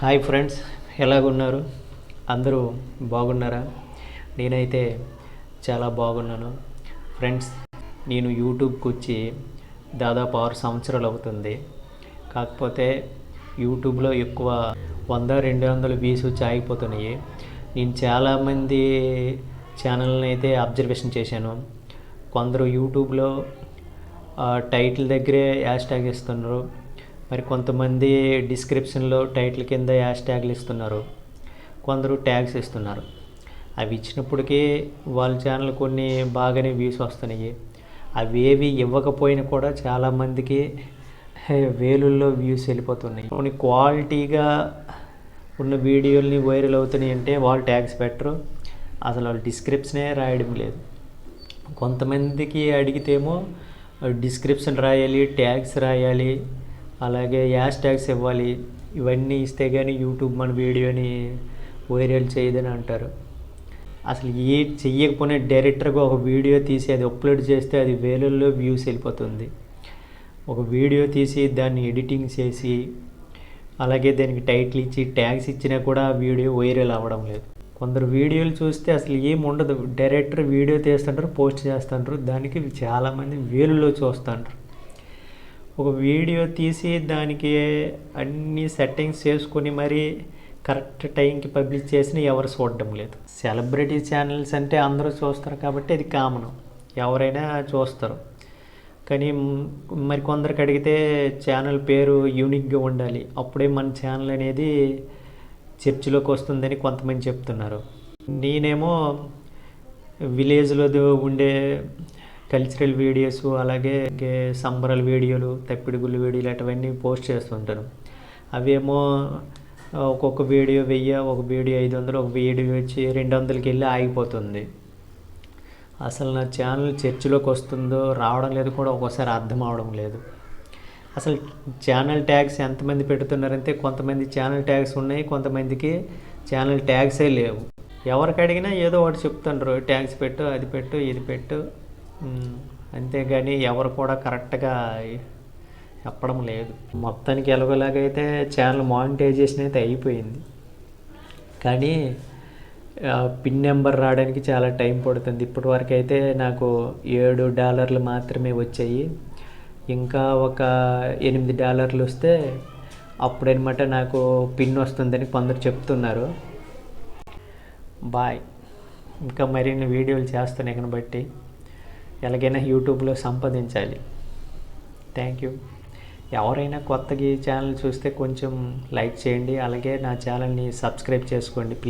Hi friends ఎలాగున్నారు? అందరూ బాగున్నారా? నేనైతే చాలా బాగున్నాను. ఫ్రెండ్స్ నేను యూట్యూబ్కి వచ్చి దాదాపు ఆరు సంవత్సరాలు అవుతుంది కాకపోతే యూట్యూబ్లో ఎక్కువ వంద రెండు వందల వ్యూస్ వచ్చి ఆగిపోతున్నాయి. నేను చాలామంది ఛానల్ని అయితే అబ్జర్వేషన్ చేశాను. కొందరు యూట్యూబ్లో టైటిల్ దగ్గరే హ్యాష్ ట్యాగ్ ఇస్తున్నారు. మరి కొంతమంది డిస్క్రిప్షన్లో టైటిల్ కింద యాష్ ట్యాగ్లు ఇస్తున్నారు. కొందరు ట్యాగ్స్ ఇస్తున్నారు. అవి ఇచ్చినప్పటికీ వాళ్ళ ఛానల్ కొన్ని బాగానే వ్యూస్ వస్తున్నాయి. అవి ఏవి ఇవ్వకపోయినా కూడా చాలామందికి వేలుల్లో వ్యూస్ వెళ్ళిపోతున్నాయి. కొన్ని క్వాలిటీగా ఉన్న వీడియోల్ని వైరల్ అవుతున్నాయి అంటే వాళ్ళు ట్యాగ్స్ పెట్టరు. అసలు వాళ్ళు డిస్క్రిప్షనే రాయడం లేదు. కొంతమందికి అడిగితేమో డిస్క్రిప్షన్ రాయాలి ట్యాగ్స్ రాయాలి అలాగే యాష్ ట్యాగ్స్ ఇవ్వాలి. ఇవన్నీ ఇస్తే కానీ యూట్యూబ్ మన వీడియోని వైరల్ చేయదని అంటారు. అసలు ఏ చెయ్యకపోయినా డైరెక్టర్గా ఒక వీడియో తీసి అది అప్లోడ్ చేస్తే అది వేలల్లో వ్యూస్ వెళ్ళిపోతుంది. ఒక వీడియో తీసి దాన్ని ఎడిటింగ్ చేసి అలాగే దానికి టైటిల్ ఇచ్చి ట్యాగ్స్ ఇచ్చినా కూడా వీడియో వైరల్ అవ్వడం లేదు. కొందరు వీడియోలు చూస్తే అసలు ఏం ఉండదు. డైరెక్టర్ వీడియో తీస్తుంటారు పోస్ట్ చేస్తుంటారు. దానికి చాలామంది వేలులో చూస్తుంటారు. ఒక వీడియో తీసి దానికి అన్ని సెట్టింగ్స్ చేసుకొని మరి కరెక్ట్ టైంకి పబ్లిష్ చేసిన ఎవరు చూడడం లేదు. సెలబ్రిటీ ఛానల్స్ అంటే అందరూ చూస్తారు కాబట్టి అది కామన్ ఎవరైనా చూస్తారు. కానీ మరి కొందరికి అడిగితే ఛానల్ పేరు యూనిక్గా ఉండాలి. అప్పుడే మన ఛానల్ అనేది చర్చిలోకి వస్తుందని కొంతమంది చెప్తున్నారు. నేనేమో విలేజ్లో ఉండే కల్చరల్ వీడియోస్ అలాగే ఇంకే సంబరాల వీడియోలు తప్పిడిగుళ్ళు వీడియోలు అటువన్నీ పోస్ట్ చేస్తుంటాను. అవేమో ఒక్కొక్క వీడియో వెయ్యి ఒక వీడియో ఐదు వందలు ఒక వీడియో వచ్చి రెండు వందలకి వెళ్ళి ఆగిపోతుంది. అసలు నా ఛానల్ చర్చిలోకి వస్తుందో రావడం లేదు కూడా ఒక్కోసారి అర్థం అవడం లేదు. అసలు ఛానల్ ట్యాగ్స్ ఎంతమంది పెడుతున్నారంటే కొంతమంది ఛానల్ ట్యాగ్స్ ఉన్నాయి కొంతమందికి ఛానల్ ట్యాగ్సే లేవు. ఎవరికి అడిగినా ఏదో ఒకటి చెప్తుండ్రు ట్యాగ్స్ పెట్టు అది పెట్టు ఇది పెట్టు. అంతేగాని ఎవరు కూడా కరెక్ట్గా చెప్పడం లేదు. మొత్తానికి ఎలాగోలాగైతే ఛానల్ మానిటైజేషన్ అయితే అయిపోయింది. కానీ పిన్ నెంబర్ రావడానికి చాలా టైం పడుతుంది. ఇప్పటి వరకు అయితే నాకు ఏడు డాలర్లు మాత్రమే వచ్చాయి. ఇంకా ఒక ఎనిమిది డాలర్లు వస్తే అప్పుడనమాట నాకు పిన్ వస్తుందని కొందరు చెప్తున్నారు. బాయ్. ఇంకా మరిన్ని వీడియోలు చేస్తాను ఇకను బట్టి. ఎలాగైనా యూట్యూబ్లో సంపాదించాలి. థ్యాంక్ యూ ఎవరైనా కొత్తగా ఈ ఛానల్ చూస్తే కొంచెం లైక్ చేయండి. అలాగే నా ఛానల్ని సబ్స్క్రైబ్ చేసుకోండి. ప్లీజ్